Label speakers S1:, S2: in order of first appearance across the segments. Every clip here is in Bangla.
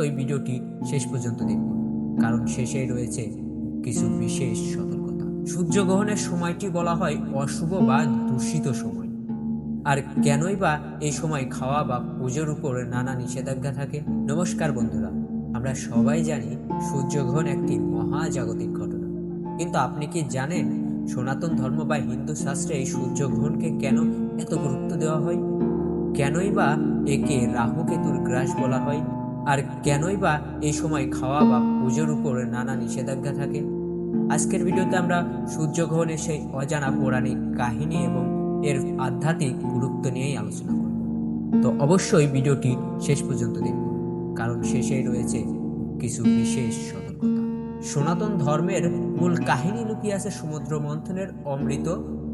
S1: ওই ভিডিওটি শেষ পর্যন্ত দেখুন, কারণ শেষেই রয়েছে কিছু বিশেষ সতর্কতা। সূর্যগ্রহণের সময়টি বলা হয় অশুভ বা দূষিত সময়। আর কেনই বা এই সময় খাওয়া বা পুজোর উপর নানা নিষেধাজ্ঞা থাকে? নমস্কার বন্ধুরা, আমরা সবাই জানি সূর্যগ্রহণ একটি মহাজাগতিক ঘটনা। কিন্তু আপনি কি জানেন সনাতন ধর্ম বা হিন্দু শাস্ত্রে এই সূর্যগ্রহণকে কেন এত গুরুত্ব দেওয়া হয়? কেনই বা একে রাহু কেতুর গ্রাস বলা হয়? আর কেনই বা এই সময় খাওয়া বা পুজোর উপর নানা নিষেধাজ্ঞা থাকে? আজকের ভিডিওতে আমরা সূর্যগ্রহণের সেই অজানা পৌরাণিক কাহিনী এবং এর আধ্যাত্মিক গুরুত্ব নিয়েই আলোচনা করব। তো অবশ্যই ভিডিওটি শেষ পর্যন্ত দেখুন, কারণ শেষেই রয়েছে কিছু বিশেষ সতর্কতা। সনাতন ধর্মের মূল কাহিনী লুকিয়ে আছে সমুদ্র মন্থনের অমৃত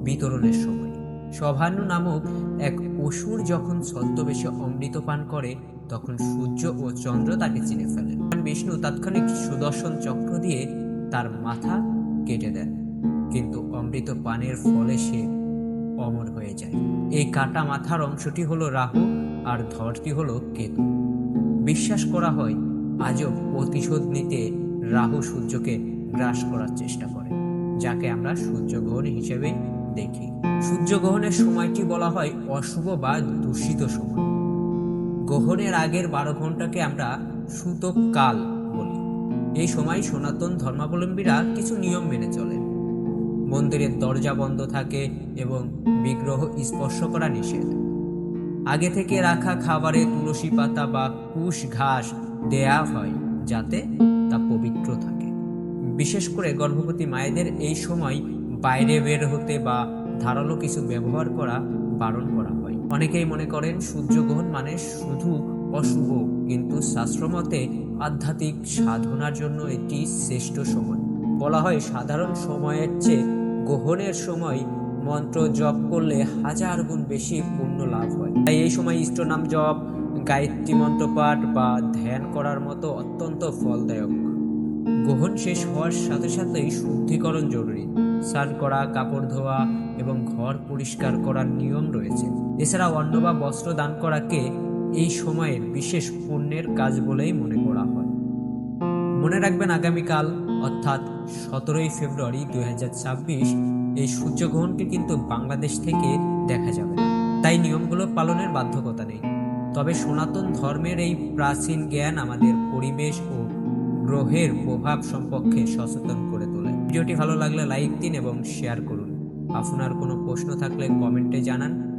S1: বিতরণের সময়। সভানু নামক এক অসুর যখন ছদ্মবেশে অমৃত পান করে তখন সূর্য ও চন্দ্র তাকে চিনে ফেলেন বিষ্ণু তাৎক্ষণিক সুদর্শন চক্র দিয়ে তার মাথা কেটে দেন। কিন্তু অমৃত পানের ফলে সে অমর হয়ে যায়। এই কাটা মাথার অংশটি হলো রাহু আর ধরটি হলো কেতু। বিশ্বাস করা হয়, আজও প্রতিশোধ নিতে রাহু সূর্যকে গ্রাস করার চেষ্টা করে, যাকে আমরা সূর্যগ্রহণ হিসেবে দেখি। সূর্যগ্রহণের সময়টি বলা হয় অশুভ বা দূষিত সময়। গ্রহণের আগের বারো ঘন্টাকে আমরা সূতক কাল বলি। এই সময় সনাতন ধর্মাবলম্বীরা কিছু নিয়ম মেনে চলেন মন্দিরের দরজা বন্ধ থাকে এবং বিগ্রহ স্পর্শ করা নিষেধ। আগে থেকে রাখা খাবারে তুলসী পাতা বা কুশ ঘাস দেয়া হয় যাতে তা পবিত্র থাকে। বিশেষ করে গর্ভবতী মায়েদের এই সময় বাইরে বের হতে বা ধারালো কিছু ব্যবহার করা, বারণ করা অনেকেই মনে করেন সূর্যগ্রহণ মানে শুধু অশুভ, কিন্তু শাস্ত্রমতে আধ্যাত্মিক সাধনার জন্য এটি শ্রেষ্ঠ সময়। বলা হয় সাধারণ সময়ের চেয়ে গ্রহণের সময় মন্ত্র জপ করলে হাজার গুণ বেশি পুণ্য লাভ হয়। তাই এই সময় ইষ্ট নাম জপ, গায়ত্রী মন্ত্র পাঠ বা ধ্যান করার মতো অত্যন্ত ফলদায়ক। গ্রহণ শেষ হওয়ার সাথে সাথেই শুদ্ধিকরণ জরুরি। স্নান করা, কাপড় ধোয়া এবং ঘর পরিষ্কার করার নিয়ম রয়েছে। এছাড়া অন্ন বা বস্ত্র দান করাকে এই সময়ের বিশেষ পুণ্যের কাজ বলেই মনে করা হয়। মনে রাখবেন আগামীকাল, অর্থাৎ সতেরোই ফেব্রুয়ারি দুই হাজার ছাব্বিশ, এই সূর্যগ্রহণকে কিন্তু বাংলাদেশ থেকে দেখা যাবে না। তাই নিয়মগুলো পালনের বাধ্যকতা নেই। তবে সনাতন ধর্মের এই প্রাচীন জ্ঞান আমাদের পরিবেশ ও গ্রহের প্রভাব সম্পর্কে সচেতন করে তোলে। ভিডিওটি ভালো লাগলে লাইক দিন এবং শেয়ার করুন। আপনার কোনো প্রশ্ন থাকলে কমেন্টে জানান।